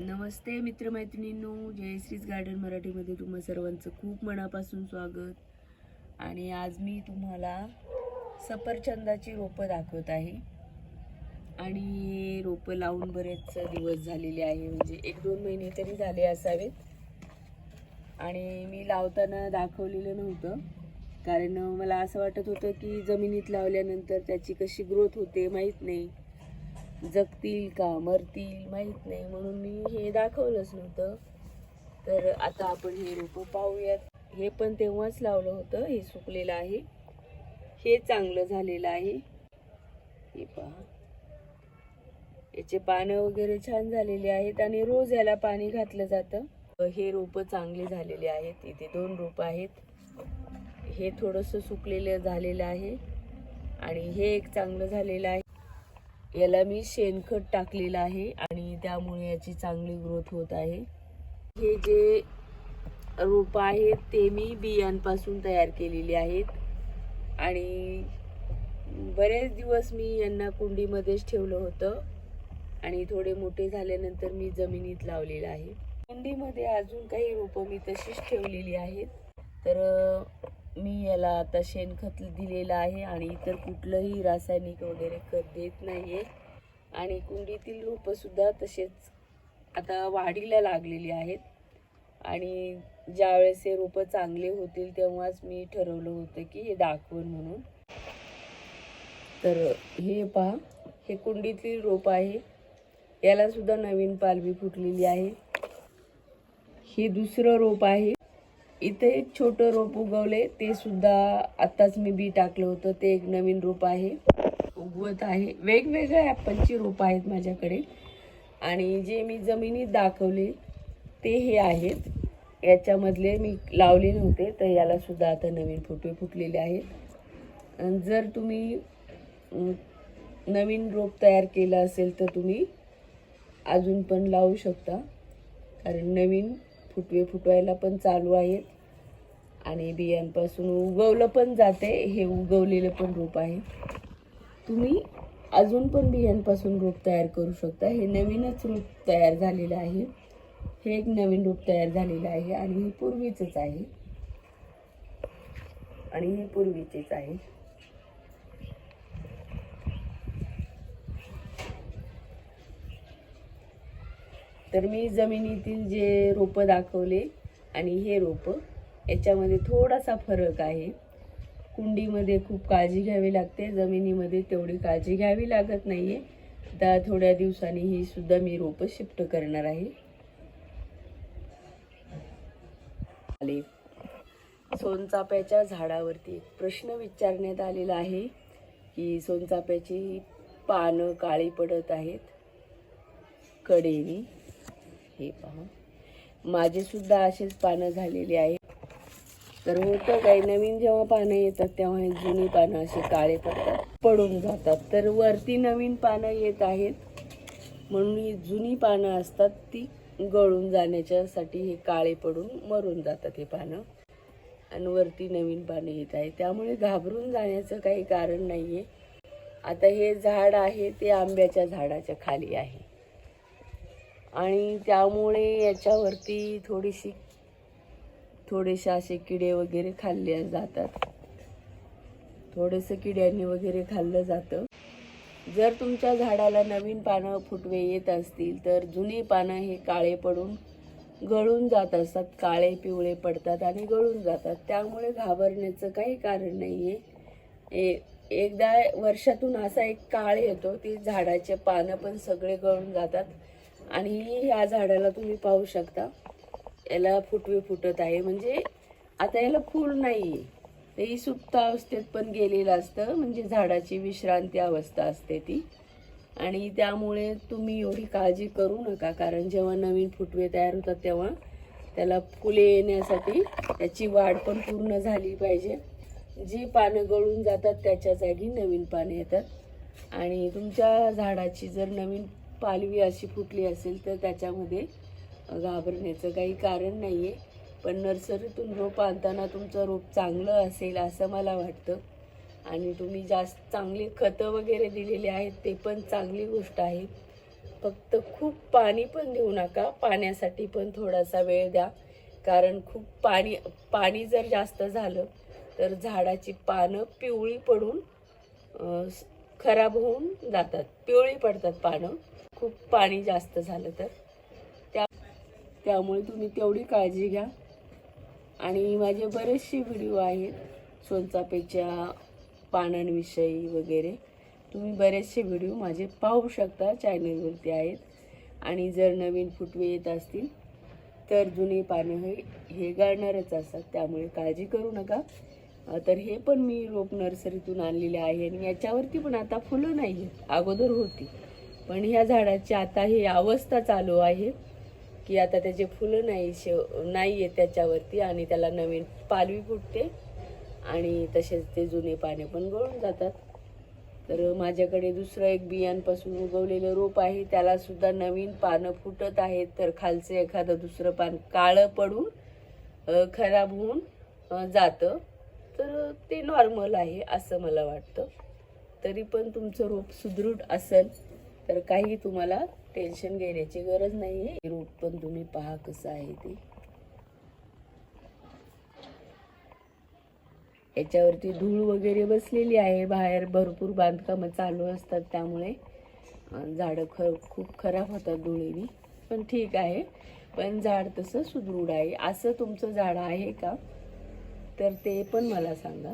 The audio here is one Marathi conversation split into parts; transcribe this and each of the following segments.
नमस्ते मित्रमैत्रिणींनो जयश्रीज गार्डन मराठीमध्ये तुम्हा सर्वांचं खूप मनापासून स्वागत. आणि आज मी तुम्हाला सफरचंदाची रोपं दाखवत आहे. आणि रोपं लावून बरेच दिवस झालेले आहे म्हणजे एक दोन महिने तरी झाले असावेत. आणि मी लावताना दाखवलेलं नव्हतं कारण मला असं वाटत होतं की जमिनीत लावल्यानंतर त्याची कशी ग्रोथ होते माहीत नाही. जगतील का मरतील माहीत नाही म्हणून मी हे दाखवलंच नव्हतं. तर आता आपण हे रोपं पाहूयात. हे पण तेव्हाच लावलं होतं. हे सुकलेलं आहे. हे चांगलं झालेलं आहे. हे पहा. याचे पानं वगैरे छान झालेले आहेत आणि रोज याला पाणी घातलं जातं. हे रोपं चांगले झालेले आहेत. इथे दोन रोपं आहेत. हे थोडंसं सुकलेलं झालेलं आहे. आणि हे एक चांगलं झालेलं आहे. याला मी शेणखत टाकलेलं आहे आणि त्यामुळे याची चांगली ग्रोथ होत आहे. हे जे रोपं आहेत ते मी बियांपासून तयार केलेली आहेत. आणि बरेच दिवस मी यांना कुंडीमध्येच ठेवलं होतं. आणि थोडे मोठे झाल्यानंतर मी जमिनीत लावलेलं आहे. कुंडीमध्ये अजून काही रोपं मी तशीच ठेवलेली आहेत. तर मी याला आता शेणखत दिलेलं आहे आणि इतर कुठलंही रासायनिक वगैरे खत देत नाही आहे आणि कुंडीतील रोपंसुद्धा तसेच आता वाढीला लागलेली आहेत. आणि ज्यावेळेस हे रोपं चांगले होतील तेव्हाच मी ठरवलं होतं की हे दाखवून म्हणून. तर हे पहा हे कुंडीतील रोप आहे. यालासुद्धा नवीन पालवी फुटलेली आहे. हे दुसरं रोप आहे. इथे एक छोटं रोप उगवले ते सुद्धा आत्ताच मी बी टाकलं होतं. ते एक नवीन रोप आहे उगवत आहे. वेगवेगळ्या ॲपलची रोपं आहेत माझ्याकडे. आणि जे मी जमिनीत दाखवले ते हे आहेत. याच्यामधले मी लावले नव्हते तर याला सुद्धा आता नवीन फुटवे फुटलेले आहेत. जर तुम्ही नवीन रोप तयार केलं असेल तर तुम्ही अजून पण लावू शकता. कारण नवीन फुटवे फुटवायला पण चालू आहेत. आणि बियांपासून उगवलं पण जाते. हे उगवलेलं पण रोप आहे. तुम्ही अजून पण बियांपासून रोप तयार करू शकता. हे नवीनच रोप तयार झालेलं आहे. हे एक नवीन रोप तयार झालेलं आहे आणि हे पूर्वीचंच आहे. आणि हे पूर्वीचेच आहे. तर मी जमिनीतील जे रोपं दाखवले आणि हे रोपं याच्यामध्ये थोडासा फरक आहे. कुंडीमध्ये खूप काळजी घ्यावी लागते. जमिनीमध्ये तेवढी काळजी घ्यावी लागत नाही आहे आता थोड्या दिवसांनी ही सुद्धा मी रोपं शिफ्ट करणार आहे. आले. सोनचाप्याच्या झाडावरती एक प्रश्न विचारण्यात आलेला आहे की सोनचाप्याची पानं काळी पडत आहेत. कडेनी. हे पहा. माझेसुद्धा असेच पानं झालेली आहेत. तर होतं काही. नवीन जेव्हा पानं येतात तेव्हा हे जुनी पानं अशी काळे पडतात पडून जातात. तर वरती नवीन पानं येत आहेत. म्हणून ही जुनी पानं असतात ती गळून जाण्याच्यासाठी हे काळे पडून मरून जातात हे पानं. आणि वरती नवीन पानं येत आहे त्यामुळे घाबरून जाण्याचं काही कारण नाही आहे आता हे झाड आहे ते आंब्याच्या झाडाच्या खाली आहे. आणि त्यामुळे याच्यावरती थोडीशी थोडेसे असे किडे वगैरे खाल्ले जातात. थोडेसे किड्यांनी वगैरे खाल्लं जातं. जर तुमच्या झाडाला नवीन पानं फुटवे येत असतील तर जुनी पानं हे काळे पडून गळून जात असतात. काळे पिवळे पडतात आणि गळून जातात. त्यामुळे घाबरण्याचं काही कारण नाही आहे ए एकदा वर्षातून असा एक काळ येतो ती झाडाचे पानं पण सगळे गळून जातात. आणि ह्या झाडाला तुम्ही पाहू शकता. याला फुटवे फुटत आहे. म्हणजे आता याला फूल नाही. ही सुप्त अवस्थेत पण गेलेलं असतं. म्हणजे झाडाची विश्रांती अवस्था असते ती. आणि त्यामुळे तुम्ही एवढी काळजी करू नका. कारण जेव्हा नवीन फुटवे तयार होतात तेव्हा त्याला फुले येण्यासाठी त्याची वाढ पण पूर्ण झाली पाहिजे. जी पानं गळून जातात त्याच्या जागी नवीन पाने येतात. आणि तुमच्या झाडाची जर नवीन पालवी अशी फुटली असेल तर त्याच्यामध्ये घाबरण्याचं काही कारण नाही आहे पण नर्सरीतून रोप आणताना तुमचं रोप चांगलं असेल असं मला वाटतं. आणि तुम्ही जास्त चांगली खतं वगैरे दिलेली आहेत ते पण चांगली गोष्ट आहे. फक्त खूप पाणी पण देऊ नका. पाण्यासाठी पण थोडासा वेळ द्या. कारण खूप पाणी पाणी जर जास्त झालं तर झाडाची पानं पिवळी पडून खराब होऊन जातात. पिवळी पडतात पानं. खूप पाणी जास्त झालं तर. त्यामुळे तुम्ही तेवढी काळजी घ्या. आणि माझे बरेचसे व्हिडिओ आहेत सोनचापेच्या पानांविषयी वगैरे. तुम्ही बरेचसे व्हिडिओ माझे पाहू शकता चॅनलवरती आहेत. आणि जर नवीन फुटवे येत असतील तर जुने पानं हे हे गाळणारच असतात. त्यामुळे काळजी करू नका. तर हे पण मी रोप नर्सरीतून आणलेले आहे आणि याच्यावरती पण आता फुलं नाही आहेत अगोदर होती. पण ह्या झाडाची आता ही अवस्था चालू आहे. की आता त्याचे फुलं नाही शेव नाही आहे त्याच्यावरती आणि त्याला नवीन पालवी फुटते. आणि तसेच ते जुने पाने पण गळून जातात. तर माझ्याकडे दुसरं एक बियांपासून उगवलेलं रोप आहे. त्यालासुद्धा नवीन पानं फुटत आहेत. तर खालचं एखादं दुसरं पान काळं पडून खराब होऊन जातं. तर ते नॉर्मल आहे असं मला वाटतं. तरी पण तुमचं रोप सुदृढ असेल. तर काही तुम्हाला टेन्शन घेण्याची गरज नाही आहे रूट पण तुम्ही पहा कसं आहे ते. याच्यावरती धूळ वगैरे बसलेली आहे. बाहेर भरपूर बांधकामं चालू असतात त्यामुळे. झाडं ख खूप खराब होतात धुळीने. पण ठीक आहे. पण झाड तसं सुदृढ आहे. असं तुमचं झाड आहे का? तर ते पण मला सांगा.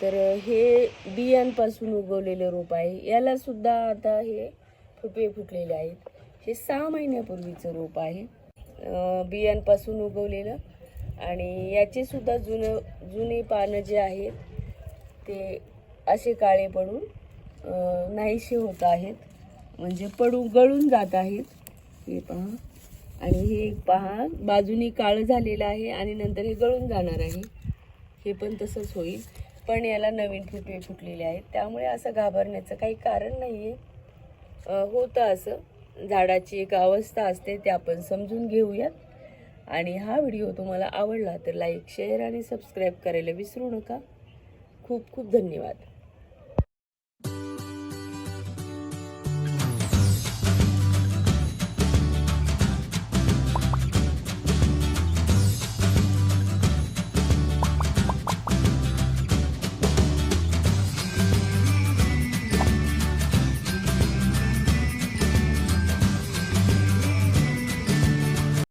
तर हे बियांपासून उगवलेलं रोप आहे. याला सुद्धा आता हे फुटवे फुटलेले आहेत. हे सहा महिन्यापूर्वीचं रोप आहे. बियांपासून उगवलेलं. आणि याचे सुद्धा जुनं जुने पानं जे आहेत ते असे काळे पडून नाहीसे होत आहेत. म्हणजे पडू गळून जात आहेत. हे पहा. आणि हे एक पहा बाजूनी काळं झालेलं आहे आणि नंतर हे गळून जाणार आहे. हे पण तसंच होईल. पण याला नवीन फुटवे फुटलेले आहेत. त्यामुळे असं घाबरण्याचं काही कारण नाही आहे होतं असं. झाडाची एक अवस्था असते ते आपण समजून घेऊयात. आणि हा व्हिडिओ तुम्हाला आवडला तर लाईक शेअर आणि सबस्क्राईब करायला विसरू नका. खूप खूप धन्यवाद.